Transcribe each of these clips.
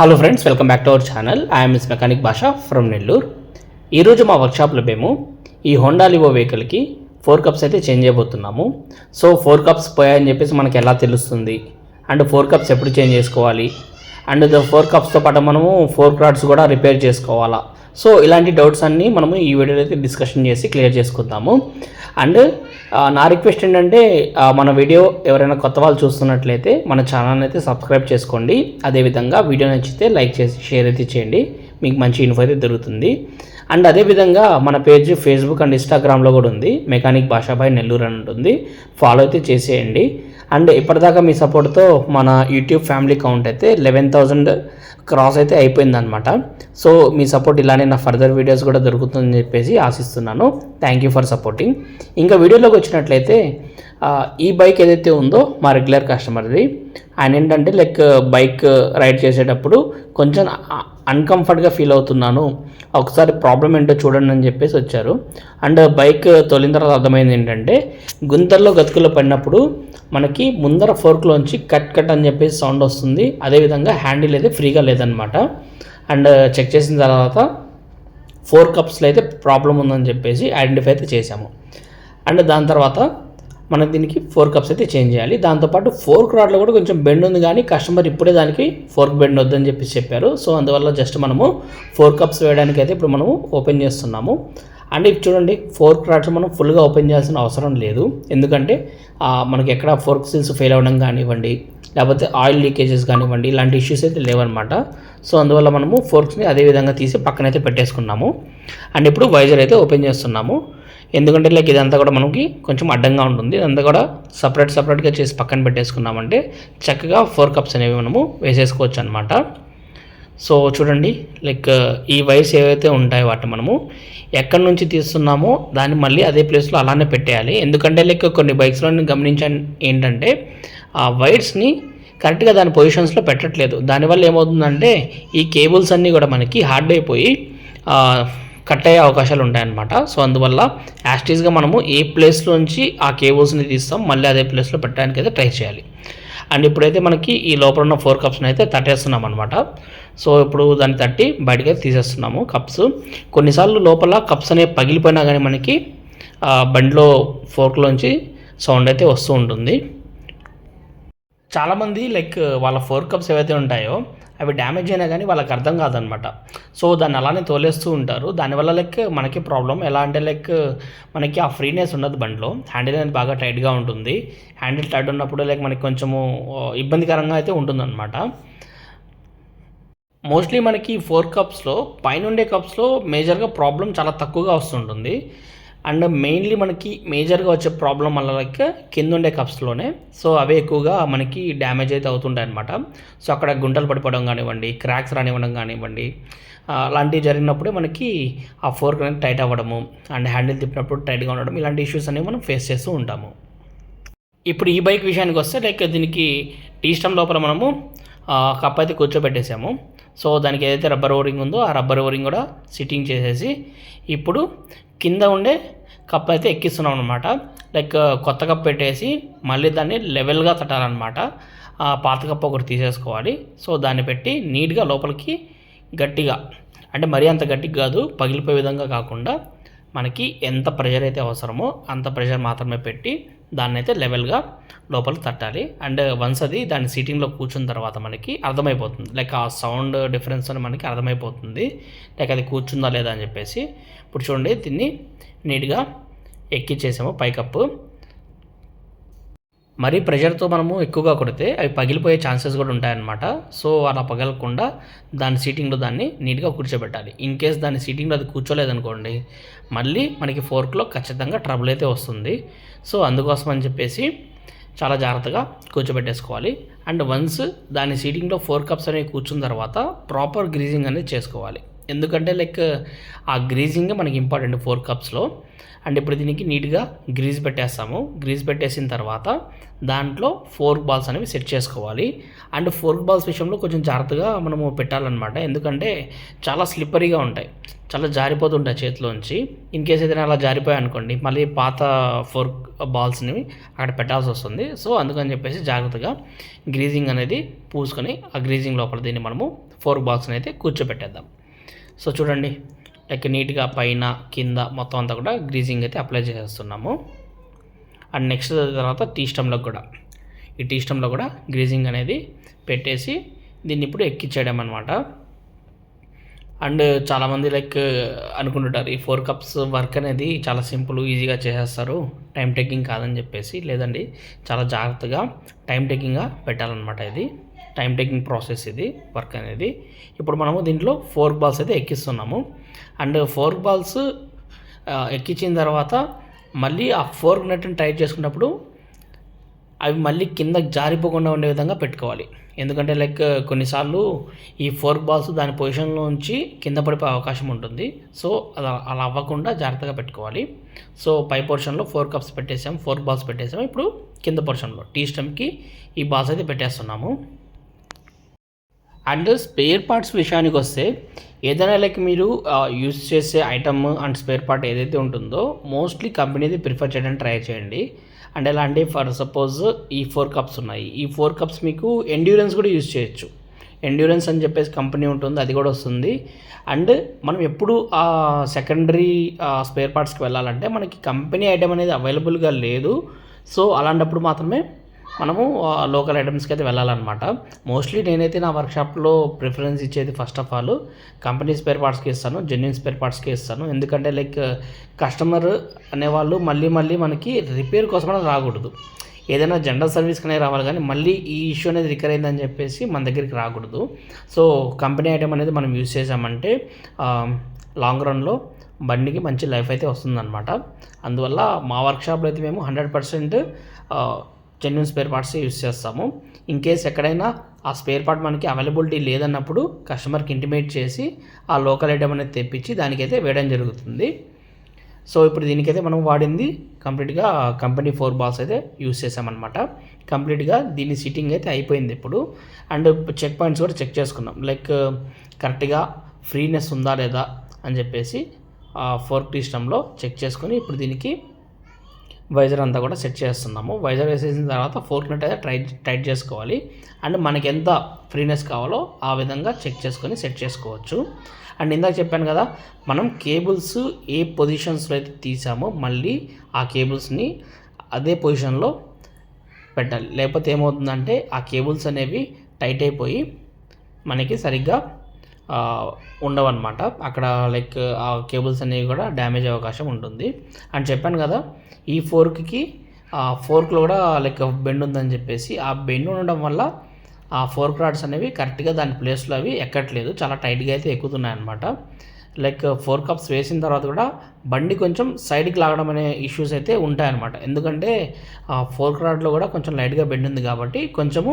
Hello friends welcome back to our channel I'm miss mechanic Basha from Nellore ఈరోజు మా వర్క్షాప్లో మేము ఈ హోండా లివో వెహికల్కి ఫోర్ కప్స్ అయితే చేంజ్ చేయబోతున్నాము. సో ఫోర్ కప్స్ పోయాయని చెప్పేసి మనకి ఎలా తెలుస్తుంది? అండ్ ఫోర్ కప్స్ ఎప్పుడు చేంజ్ చేసుకోవాలి? అండ్ ఫోర్ కప్స్తో పాటు మనము ఫోర్ క్రాడ్స్ కూడా రిపేర్ చేసుకోవాలా? సో ఇలాంటి డౌట్స్ అన్నీ మనము ఈ వీడియోలో అయితే డిస్కషన్ చేసి క్లియర్ చేసుకుందాము. అండ్ నా రిక్వెస్ట్ ఏంటంటే మన వీడియో ఎవరైనా కొత్త వాళ్ళు చూస్తున్నట్లయితే మన ఛానల్ అయితే సబ్స్క్రైబ్ చేసుకోండి. అదేవిధంగా వీడియో నచ్చితే లైక్ చేసి షేర్ అయితే చేయండి. మీకు మంచి ఇన్ఫో అయితే దొరుకుతుంది. అండ్ అదేవిధంగా మన పేజ్ ఫేస్బుక్ అండ్ ఇన్స్టాగ్రామ్లో కూడా ఉంది. మెకానిక్ భాషాబాయ్ నెల్లూరు అని ఉంటుంది. ఫాలో అయితే చేసేయండి. అండ్ ఇప్పటిదాకా మీ సపోర్ట్తో మన యూట్యూబ్ ఫ్యామిలీ కౌంట్ అయితే లెవెన్ థౌజండ్ క్రాస్ అయితే అయిపోయిందనమాట సో మీ సపోర్ట్ ఇలానే నా ఫర్దర్ వీడియోస్ కూడా దొరుకుతుందని చెప్పేసి ఆశిస్తున్నాను. థ్యాంక్ యూ ఫర్ సపోర్టింగ్ ఇంకా వీడియోలోకి వచ్చినట్లయితే ఈ బైక్ ఏదైతే ఉందో మా రెగ్యులర్ కస్టమర్ది ఆయన ఏంటంటే లైక్ బైక్ రైడ్ చేసేటప్పుడు కొంచెం అన్కంఫర్ట్గా ఫీల్ అవుతున్నాను. ఒకసారి ప్రాబ్లం ఏంటో చూడండి అని చెప్పేసి వచ్చారు. అండ్ బైక్ తొలిన తర్వాత అర్థమైంది ఏంటంటే గుంతల్లో గతుకుల్లో పడినప్పుడు మనకి ముందర ఫోర్క్లోంచి కట్ కట్ అని చెప్పేసి సౌండ్ వస్తుంది. అదేవిధంగా హ్యాండిల్ అయితే ఫ్రీగా లేదనమాట అండ్ చెక్ చేసిన తర్వాత ఫోర్ కప్స్లో అయితే ప్రాబ్లం ఉందని చెప్పేసి ఐడెంటిఫై అయితే చేసాము అండ్ దాని తర్వాత మనం దీనికి ఫోర్ కప్స్ అయితే చేంజ్ చేయాలి. దాంతోపాటు ఫోర్క్ రాడ్లో కూడా కొంచెం బెండ్ ఉంది కానీ కస్టమర్ ఇప్పుడే దానికి ఫోర్క్ బెండ్ వద్దని చెప్పేసి చెప్పారు. సో అందువల్ల జస్ట్ మనము ఫోర్ కప్స్ వేయడానికి అయితే ఇప్పుడు మనము ఓపెన్ చేస్తున్నాము. అండ్ ఇప్పుడు చూడండి ఫోర్క్ రాడ్స్ మనం ఫుల్గా ఓపెన్ చేయాల్సిన అవసరం లేదు. ఎందుకంటే మనకి ఎక్కడ ఫోర్క్ సీల్స్ ఫెయిల్ అవ్వడం కానివ్వండి లేకపోతే ఆయిల్ లీకేజెస్ కానివ్వండి ఇలాంటి ఇష్యూస్ అయితే లేవన్నమాట. సో అందువల్ల మనము ఫోర్క్స్ని అదే విధంగా తీసి పక్కనైతే పెట్టేసుకున్నాము. అండ్ ఇప్పుడు వైజర్ అయితే ఓపెన్ చేస్తున్నాము. ఎందుకంటే లైక్ ఇదంతా కూడా మనకి కొంచెం అడ్డంగా ఉంటుంది. ఇదంతా కూడా సపరేట్ సపరేట్గా చేసి పక్కన పెట్టేసుకున్నామంటే చక్కగా ఫోర్ కప్స్ అనేవి మనము వేసేసుకోవచ్చు అనమాట సో చూడండి లైక్ ఈ వైర్స్ ఏవైతే ఉంటాయో వాటిని మనము ఎక్కడి నుంచి తీస్తున్నామో దాన్ని మళ్ళీ అదే ప్లేస్లో అలానే పెట్టేయాలి. ఎందుకంటే లైక్ కొన్ని బైక్స్లో నేను గమనించాను ఏంటంటే ఆ వైర్స్ని కరెక్ట్గా దాని పొజిషన్స్లో పెట్టట్లేదు. దానివల్ల ఏమవుతుందంటే ఈ కేబుల్స్ అన్నీ కూడా మనకి హార్డ్ అయిపోయి కట్ అయ్యే అవకాశాలు ఉంటాయన్నమాట. సో అందువల్ల యాస్టీస్గా మనము ఏ ప్లేస్లోంచి ఆ కేబుల్స్ని తీస్తాం మళ్ళీ అదే ప్లేస్లో పెట్టడానికి అయితే ట్రై చేయాలి. అండ్ ఇప్పుడైతే మనకి ఈ లోపల ఉన్న ఫోర్ కప్స్ని అయితే తట్టేస్తున్నాం అనమాట సో ఇప్పుడు దాన్ని తట్టి బయటకి అయితే తీసేస్తున్నాము కప్స్. కొన్నిసార్లు లోపల కప్స్ అనేవి పగిలిపోయినా కానీ మనకి బండిలో ఫోర్క్లోంచి సౌండ్ అయితే వస్తూ ఉంటుంది. చాలామంది లైక్ వాళ్ళ ఫోర్ కప్స్ ఏవైతే ఉంటాయో అవి డ్యామేజ్ అయినా కానీ వాళ్ళకి అర్థం కాదనమాట సో దాన్ని అలానే తోలేస్తూ ఉంటారు. దానివల్ల లైక్ మనకి ప్రాబ్లం ఎలా అంటే లైక్ మనకి ఆ ఫ్రీనెస్ ఉండదు బండిలో. హ్యాండిల్ అనేది బాగా టైట్గా ఉంటుంది. హ్యాండిల్ టైట్ ఉన్నప్పుడు లైక్ మనకి కొంచెము ఇబ్బందికరంగా అయితే ఉంటుందన్నమాట. మోస్ట్లీ మనకి ఫోర్ కప్స్లో పైన ఉండే కప్స్లో మేజర్గా ప్రాబ్లం చాలా తక్కువగా వస్తుంటుంది. అండ్ మెయిన్లీ మనకి మేజర్గా వచ్చే ప్రాబ్లం వల్ల లైక్ కింద ఉండే కప్స్లోనే. సో అవే ఎక్కువగా మనకి డ్యామేజ్ అయితే అవుతుంటాయి అనమాట సో అక్కడ గుంటలు పడిపోవడం కానివ్వండి క్రాక్స్ రానివ్వడం కానివ్వండి అలాంటివి జరిగినప్పుడే మనకి ఆ ఫోర్క్ అనేది టైట్ అవ్వడము అండ్ హ్యాండిల్ తిప్పినప్పుడు టైట్గా ఉండడం ఇలాంటి ఇష్యూస్ అనేవి మనం ఫేస్ చేస్తూ ఉంటాము. ఇప్పుడు ఈ బైక్ విషయానికి వస్తే లైక్ దీనికి టీ స్టమ్ లోపల మనము కప్ అయితే కూర్చోబెట్టేసాము. సో దానికి ఏదైతే రబ్బర్ ఓరింగ్ ఉందో ఆ రబ్బర్ ఓరింగ్ కూడా సిట్టింగ్ చేసేసి ఇప్పుడు కింద ఉండే కప్ అయితే ఎక్కిస్తున్నాం అనమాట లైక్ కొత్త కప్ పెట్టేసి మళ్ళీ దాన్ని లెవెల్గా తట్టాలన్నమాట. పాత కప్ ఒకటి తీసేసుకోవాలి. సో దాన్ని పెట్టి నీట్గా లోపలికి గట్టిగా. అంటే మరీ అంత గట్టిగా కాదు పగిలిపోయే విధంగా కాకుండా మనకి ఎంత ప్రెషర్ అయితే అవసరమో అంత ప్రెషర్ మాత్రమే పెట్టి దాన్ని అయితే లెవెల్గా లోపల తట్టాలి. అండ్ వన్స్ అది దాని సీటింగ్లో కూర్చున్న తర్వాత మనకి అర్థమైపోతుంది. లైక్ ఆ సౌండ్ డిఫరెన్స్ అని మనకి అర్థమైపోతుంది. లైక్ అది కూర్చుందా లేదా అని చెప్పేసి. ఇప్పుడు చూడండి దీన్ని నీట్గా ఎక్కిచ్చేసాము పైకప్పు. మరీ ప్రెషర్తో మనము ఎక్కువగా కొడితే అవి పగిలిపోయే ఛాన్సెస్ కూడా ఉంటాయన్నమాట. సో అలా పగలకుండా దాని సీటింగ్లో దాన్ని నీట్గా కూర్చోబెట్టాలి. ఇన్ కేస్ దాని సీటింగ్లో అది కూర్చోలేదనుకోండి మళ్ళీ మనకి ఫోర్క్లో ఖచ్చితంగా ట్రబుల్ అయితే వస్తుంది. సో అందుకోసం అని చెప్పేసి చాలా జాగ్రత్తగా కూర్చోబెట్టేసుకోవాలి. అండ్ వన్స్ దాని సీటింగ్లో ఫోర్ కప్స్ అనేవి కూర్చున్న తర్వాత ప్రాపర్ గ్రీజింగ్ అనేది చేసుకోవాలి. ఎందుకంటే లైక్ ఆ గ్రీజింగ్ మనకి ఇంపార్టెంట్ ఫోర్ కప్స్లో అండ్ ఇప్పుడు దీనికి నీట్గా గ్రీజ్ పెట్టేస్తాము. గ్రీజ్ పెట్టేసిన తర్వాత దాంట్లో ఫోర్క్ బాల్స్ అనేవి సెట్ చేసుకోవాలి. అండ్ ఫోర్క్ బాల్స్ విషయంలో కొంచెం జాగ్రత్తగా మనము పెట్టాలన్నమాట. ఎందుకంటే చాలా స్లిప్పరీగా ఉంటాయి. చాలా జారిపోతుంటాయి చేతిలోంచి. ఇన్ కేస్ ఏదైనా అలా జారిపోయాయి అనుకోండి మళ్ళీ పాత ఫోర్క్ బాల్స్ని అక్కడ పెట్టాల్సి వస్తుంది. సో అందుకని చెప్పేసి జాగ్రత్తగా గ్రీజింగ్ అనేది పూసుకొని ఆ గ్రీజింగ్ లోపల దీన్ని మనము ఫోర్క్ బాల్స్ని అయితే కూర్చోబెట్టేద్దాం. సో చూడండి లైక్ నీట్గా పైన కింద మొత్తం అంతా కూడా గ్రీజింగ్ అయితే అప్లై చేసేస్తున్నాము. అండ్ నెక్స్ట్ తర్వాత టీ స్టమ్లో కూడా. ఈ టీ స్టమ్లో కూడా గ్రీజింగ్ అనేది పెట్టేసి దీన్ని ఇప్పుడు ఎక్కించేయడం అనమాట అండ్ చాలామంది లైక్ అనుకుంటుంటారు ఈ ఫోర్ కప్స్ వర్క్ అనేది చాలా సింపుల్ ఈజీగా చేసేస్తారు. టైం టేకింగ్ కాదని చెప్పేసి లేదండి చాలా జాగ్రత్తగా టైం టేకింగ్గా పెట్టాలన్నమాట ఇది. టైం టేకింగ్ ప్రాసెస్ ఇది వర్క్ అనేది. ఇప్పుడు మనము దీంట్లో ఫోర్క్ బాల్స్ అయితే ఎక్కిస్తున్నాము. అండ్ ఫోర్క్ బాల్స్ ఎక్కించిన తర్వాత మళ్ళీ ఆ ఫోర్క్ నెట్ని టైట్ చేసుకున్నప్పుడు అవి మళ్ళీ కింద జారిపోకుండా ఉండే విధంగా పెట్టుకోవాలి. ఎందుకంటే లైక్ కొన్నిసార్లు ఈ ఫోర్క్ బాల్స్ దాని పొజిషన్లో ఉంచి కింద పడిపోయే అవకాశం ఉంటుంది. సో అలా అలా అవ్వకుండా జాగ్రత్తగా పెట్టుకోవాలి. సో పై పోర్షన్లో ఫోర్ కప్స్ పెట్టేసాము ఫోర్క్ బాల్స్ పెట్టేసాము ఇప్పుడు కింద పోర్షన్లో టీ స్టమ్కి ఈ బాల్స్ అయితే పెట్టేస్తున్నాము. అండ్ స్పేర్ పార్ట్స్ విషయానికి వస్తే ఏదైనా లైక్ మీరు యూజ్ చేసే ఐటమ్ అండ్ స్పేర్ పార్ట్ ఏదైతే ఉంటుందో మోస్ట్లీ కంపెనీది ప్రిఫర్ చేయడానికి ట్రై చేయండి. అండ్ ఎలా అంటే ఫర్ సపోజ్ ఈ ఫోర్ కప్స్ ఉన్నాయి. ఈ ఫోర్ కప్స్ మీకు ఎండ్యూరెన్స్ కూడా యూజ్ చేయొచ్చు. ఎండ్యూరెన్స్ అని చెప్పేసి కంపెనీ ఉంటుంది అది కూడా వస్తుంది. అండ్ మనం ఎప్పుడు ఆ సెకండరీ స్పేర్ పార్ట్స్కి వెళ్ళాలంటే మనకి కంపెనీ ఐటమ్ అనేది అవైలబుల్గా లేదు. సో అలాంటప్పుడు మాత్రమే మనము లోకల్ ఐటమ్స్కి అయితే వెళ్ళాలన్నమాట. మోస్ట్లీ నేనైతే నా వర్క్షాప్లో ప్రిఫరెన్స్ ఇచ్చేది first of all company spare పార్ట్స్కి ఇస్తాను జెన్యున్ స్పేర్ పార్ట్స్కి ఇస్తాను. ఎందుకంటే లైక్ కస్టమర్ అనేవాళ్ళు మళ్ళీ మళ్ళీ మనకి రిపేర్ కోసం రాకూడదు. ఏదైనా జనరల్ సర్వీస్కి రావాలి కానీ మళ్ళీ ఈ ఇష్యూ అనేది రికర్ అయిందని చెప్పేసి మన దగ్గరికి రాకూడదు. సో కంపెనీ ఐటమ్ అనేది మనం యూజ్ చేసామంటే లాంగ్ రన్లో బండికి మంచి లైఫ్ అయితే వస్తుందన్నమాట. అందువల్ల మా వర్క్షాప్లో అయితే మేము hundred percent genuine spare parts use చేస్తాము. ఇన్ కేస్ ఎక్కడైనా ఆ స్పేర్ పార్ట్ మనకి అవైలబిలిటీ లేదన్నప్పుడు కస్టమర్కి ఇంటిమేట్ చేసి ఆ లోకల్ ఐటమ్ అనేది తెప్పించి దానికైతే వేయడం జరుగుతుంది. సో ఇప్పుడు దీనికైతే మనం వాడింది కంప్లీట్గా కంపెనీ ఫోర్ బాల్స్ అయితే యూస్ చేసామన్నమాట. కంప్లీట్గా దీని సిట్టింగ్ అయితే అయిపోయింది ఇప్పుడు. అండ్ చెక్ పాయింట్స్ కూడా చెక్ చేసుకున్నాం. లైక్ కరెక్ట్గా ఫ్రీనెస్ ఉందా లేదా అని చెప్పేసి ఫోర్క్ సిస్టంలో చెక్ చేసుకొని ఇప్పుడు దీనికి వైజర్ అంతా కూడా సెట్ చేస్తున్నాము. వైజర్ వేసేసిన తర్వాత ఫోర్క్ నట్ అయితే ట్రై టైట్ చేసుకోవాలి. అండ్ మనకి ఎంత ఫ్రీనెస్ కావాలో ఆ విధంగా చెక్ చేసుకొని సెట్ చేసుకోవచ్చు. అండ్ ఇందాక చెప్పాను కదా మనం కేబుల్స్ ఏ పొజిషన్స్లో అయితే తీసామో మళ్ళీ ఆ కేబుల్స్ని అదే పొజిషన్లో పెట్టాలి. లేకపోతే ఏమవుతుందంటే ఆ కేబుల్స్ అనేవి టైట్ అయిపోయి మనకి సరిగ్గా ఉండవన్నమాట. అక్కడ లైక్ ఆ కేబుల్స్ అనేవి కూడా డ్యామేజ్ అవకాశం ఉంటుంది. అని చెప్పాను కదా ఈ ఫోర్క్కి ఆ ఫోర్క్లో కూడా లైక్ బెండ్ ఉందని చెప్పేసి ఆ బెండ్ ఉండడం వల్ల ఆ ఫోర్క్ రాడ్స్ అనేవి కరెక్ట్గా దాని ప్లేస్లో అవి ఎక్కట్లేదు. చాలా టైట్గా అయితే ఎక్కుతున్నాయి అనమాట లైక్ ఫోర్ కప్స్ వేసిన తర్వాత కూడా బండి కొంచెం సైడ్కి లాగడం అనే ఇష్యూస్ అయితే ఉంటాయన్నమాట. ఎందుకంటే ఆ ఫోర్క్ రాడ్లో కూడా కొంచెం లైట్గా బెండ్ ఉంది కాబట్టి కొంచెము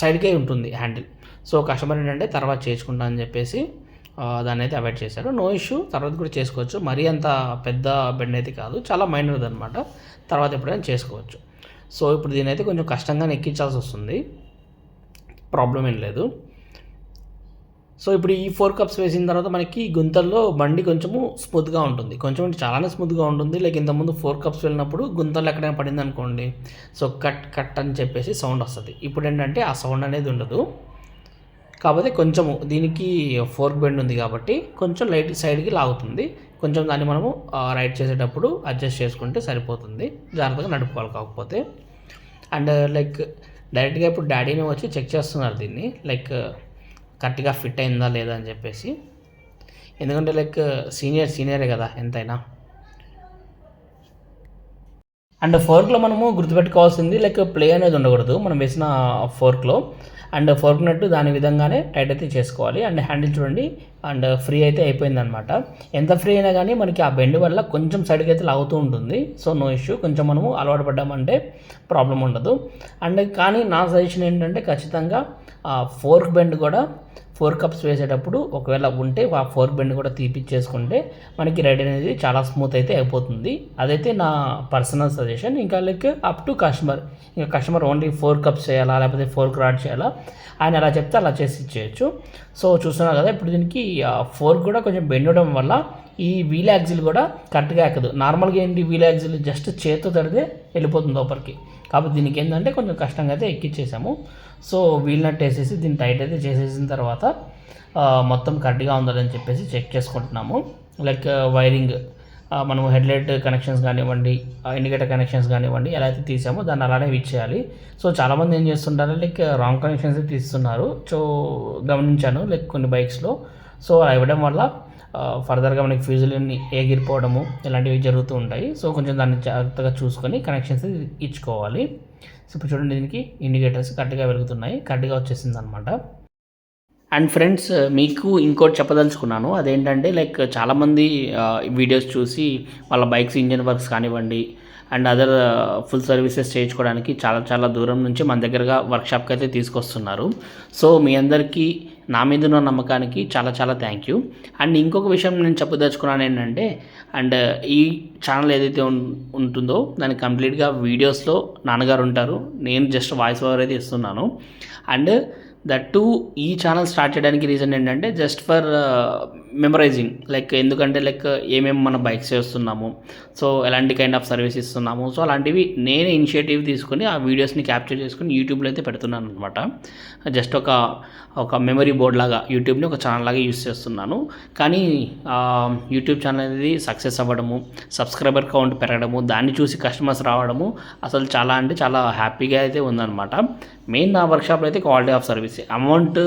సైడ్కే ఉంటుంది హ్యాండిల్. సో కస్టమర్ ఏంటంటే తర్వాత చేసుకుంటా అని చెప్పేసి దాన్ని అయితే అవాయిడ్ చేశారు. నో ఇష్యూ తర్వాత కూడా చేసుకోవచ్చు. మరీ అంత పెద్ద బెండ్ అయితే కాదు చాలా మైనర్ది అనమాట తర్వాత ఎప్పుడైనా చేసుకోవచ్చు. సో ఇప్పుడు దీని అయితే కొంచెం కష్టంగా ఎక్కించాల్సి వస్తుంది. ప్రాబ్లం ఏం లేదు. సో ఇప్పుడు ఈ ఫోర్ కప్స్ వేసిన తర్వాత మనకి గుంతల్లో బండి కొంచెము స్మూత్గా ఉంటుంది. కొంచెం అంటే చాలానే స్మూత్గా ఉంటుంది. లైక్ ఇంతకుముందు ఫోర్ కప్స్ వెళ్ళినప్పుడు గుంతలు ఎక్కడైనా పడింది అనుకోండి సో కట్ కట్ అని చెప్పేసి సౌండ్ వస్తుంది. ఇప్పుడు ఏంటంటే ఆ సౌండ్ అనేది ఉండదు. కాకపోతే కొంచెము దీనికి ఫోర్క్ బెండ్ ఉంది కాబట్టి కొంచెం లైట్ సైడ్కి లాగుతుంది. కొంచెం దాన్ని మనము రైడ్ చేసేటప్పుడు అడ్జస్ట్ చేసుకుంటే సరిపోతుంది. జాగ్రత్తగా నడుపుకోవాలి కాకపోతే. అండ్ లైక్ డైరెక్ట్గా ఇప్పుడు డాడీని వచ్చి చెక్ చేస్తున్నారు దీన్ని. లైక్ కరెక్ట్గా ఫిట్ అయిందా లేదా అని చెప్పేసి. ఎందుకంటే లైక్ సీనియర్ సీనియరే కదా ఎంతైనా. అండ్ ఫోర్క్లో మనము గుర్తుపెట్టుకోవాల్సింది లైక్ ప్లే అనేది ఉండకూడదు. మనం వేసిన ఫోర్క్లో. అండ్ ఫోర్క్ దాని విధంగానే టైట్ అయితే చేసుకోవాలి. అండ్ హ్యాండిల్ చూడండి. అండ్ ఫ్రీ అయితే అయిపోయిందనమాట ఎంత ఫ్రీ అయినా కానీ మనకి ఆ బెండ్ వల్ల కొంచెం సైడ్కి అయితే లాగుతూ ఉంటుంది. So no issue. కొంచెం మనము అలవాటు పడ్డామంటే ప్రాబ్లం ఉండదు. అండ్ కానీ నా సజెషన్ ఏంటంటే ఖచ్చితంగా ఫోర్క్ బెండ్ కూడా ఫోర్ కప్స్ వేసేటప్పుడు ఒకవేళ ఉంటే ఆ ఫోర్ బెండ్ కూడా తీపిచ్చేసుకుంటే మనకి రెడీ అనేది చాలా స్మూత్ అయితే అయిపోతుంది. అదైతే నా పర్సనల్ సజెషన్. ఇంకా లైక్ అప్ టు కస్టమర్. ఇంకా కస్టమర్ ఓన్లీ ఫోర్ కప్స్ చేయాలా? లేకపోతే ఫోర్ క్రాడ్ చేయాలా? ఆయన ఎలా చెప్తే అలా చేసి ఇచ్చేయచ్చు. సో చూస్తున్నారు కదా ఇప్పుడు దీనికి ఫోర్ కూడా కొంచెం బెండ్ వల్ల ఈ వీల్ యాక్సిల్ కూడా కరెక్ట్గా ఎక్కదు. నార్మల్గా ఏంటి? వీల్ యాక్సిల్ జస్ట్ చేతితో తడితే వెళ్ళిపోతుంది లోపలికి. కాబట్టి దీనికి ఏంటంటే కొంచెం కష్టంగా అయితే ఎక్కిచ్చేసాము. సో వీల్ నట్ వేసేసి దీన్ని టైట్ అయితే చేసేసిన తర్వాత మొత్తం కరెక్ట్గా ఉందని చెప్పేసి చెక్ చేసుకుంటున్నాము. లైక్ వైరింగ్ మనము హెడ్లైట్ కనెక్షన్స్ కానివ్వండి ఇండికేటర్ కనెక్షన్స్ కానివ్వండి ఎలా అయితే తీసామో దాన్ని అలానే ఇచ్చేయాలి సో చాలామంది ఏం చేస్తుంటారు? లైక్ రాంగ్ కనెక్షన్స్ తీస్తున్నారు. సో గమనించాను లైక్ కొన్ని బైక్స్లో. సో అలా ఇవ్వడం వల్ల ఫర్దర్గా మనకి ఫ్యూజులన్నీ ఎగిరిపోవడము ఇలాంటివి జరుగుతూ ఉంటాయి. సో కొంచెం దాన్ని జాగ్రత్తగా చూసుకొని కనెక్షన్స్ ఇచ్చుకోవాలి. సో ఇప్పుడు చూడండి దీనికి ఇండికేటర్స్ కరెక్ట్గా వెలుగుతున్నాయి. కరెక్ట్గా వచ్చేసింది అనమాట అండ్ ఫ్రెండ్స్ మీకు ఇంకోటి చెప్పదలుచుకున్నాను. అదేంటంటే లైక్ చాలామంది వీడియోస్ చూసి వాళ్ళ బైక్స్ ఇంజన్ వర్క్స్ కానివ్వండి అండ్ అదర్ ఫుల్ సర్వీసెస్ చేయించుకోవడానికి చాలా చాలా దూరం నుంచి మన దగ్గరగా వర్క్షాప్కి అయితే తీసుకొస్తున్నారు. సో మీ అందరికీ నా మీద ఉన్న నమ్మకానికి చాలా చాలా థ్యాంక్ యూ అండ్ ఇంకొక విషయం నేను చెప్పదలుచుకున్నాను ఏంటంటే అండ్ ఈ ఛానల్ ఏదైతే ఉంటుందో దాన్ని కంప్లీట్గా వీడియోస్లో నాన్నగారు ఉంటారు. నేను జస్ట్ వాయిస్ ఓవర్ అయితే ఇస్తున్నాను. అండ్ దట్ టు ఈ ఛానల్ స్టార్ట్ చేయడానికి రీజన్ ఏంటంటే జస్ట్ ఫర్ మెమరైజింగ్ లైక్ ఎందుకంటే లైక్ ఏమేమి మన బైక్స్ చేస్తున్నాము సో ఎలాంటి కైండ్ ఆఫ్ సర్వీస్ ఇస్తున్నాము సో అలాంటివి నేనే ఇనిషియేటివ్ తీసుకొని ఆ వీడియోస్ని క్యాప్చర్ చేసుకుని యూట్యూబ్లో అయితే పెడుతున్నాను అనమాట జస్ట్ ఒక ఒక మెమరీ బోర్డ్ లాగా యూట్యూబ్ని ఒక ఛానల్ లాగా యూస్ చేస్తున్నాను. కానీ యూట్యూబ్ ఛానల్ అనేది సక్సెస్ అవ్వడము సబ్స్క్రైబర్ కౌంట్ పెరగడము దాన్ని చూసి కస్టమర్స్ రావడము అసలు చాలా అంటే చాలా హ్యాపీగా అయితే ఉందన్నమాట. మెయిన్ నా వర్క్షాప్లో అయితే క్వాలిటీ ఆఫ్ సర్వీస్ అమౌంట్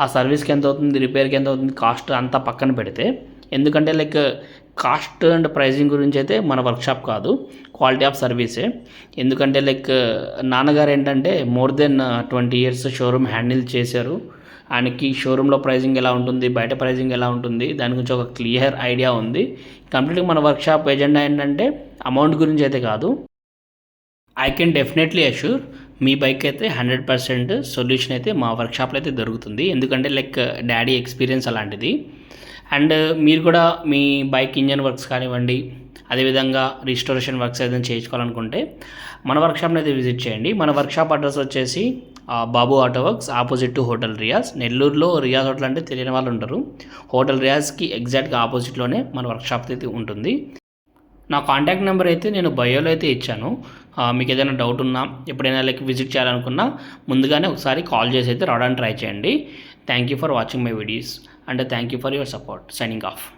ఆ సర్వీస్కి ఎంత అవుతుంది రిపేర్కి ఎంత అవుతుంది కాస్ట్ అంతా పక్కన పెడితే ఎందుకంటే లైక్ కాస్ట్ అండ్ ప్రైజింగ్ గురించి అయితే మన వర్క్షాప్ కాదు క్వాలిటీ ఆఫ్ సర్వీసే. ఎందుకంటే లైక్ నాన్నగారు ఏంటంటే more than twenty years showroom handle చేశారు. ఆయనకి షోరూంలో ప్రైజింగ్ ఎలా ఉంటుంది బయట ప్రైజింగ్ ఎలా ఉంటుంది దాని గురించి ఒక క్లియర్ ఐడియా ఉంది. కంప్లీట్గా మన వర్క్షాప్ ఎజెండా ఏంటంటే అమౌంట్ గురించి అయితే కాదు. ఐ కెన్ డెఫినెట్లీ అష్యూర్ మీ బైక్ అయితే హండ్రెడ్ పర్సెంట్ సొల్యూషన్ అయితే మా వర్క్షాప్లో అయితే దొరుకుతుంది. ఎందుకంటే లైక్ డాడీ ఎక్స్పీరియన్స్ అలాంటిది. అండ్ మీరు కూడా మీ బైక్ ఇంజన్ వర్క్స్ కానివ్వండి అదేవిధంగా రిస్టోరేషన్ వర్క్స్ ఏదైనా చేయించుకోవాలనుకుంటే మన వర్క్షాప్ని అయితే విజిట్ చేయండి. మన వర్క్షాప్ అడ్రస్ వచ్చేసి Babu auto works opposite to hotel Riyaz. నెల్లూరులో రియాజ్ హోటల్ అంటే తెలియని వాళ్ళు ఉంటారు హోటల్ రియాజ్కి ఎగ్జాక్ట్గా ఆపోజిట్లోనే మన వర్క్షాప్ అయితే ఉంటుంది. నా కాంటాక్ట్ నెంబర్ అయితే నేను బయోలో అయితే ఇచ్చాను. మీకు ఏదైనా డౌట్ ఉన్నా ఎప్పుడైనా లైక్ విజిట్ చేయాలనుకున్నా ముందుగానే ఒకసారి కాల్ చేసి అయితే రావడానికి ట్రై చేయండి. Thank you for watching my videos. and thank you for your support. Signing off.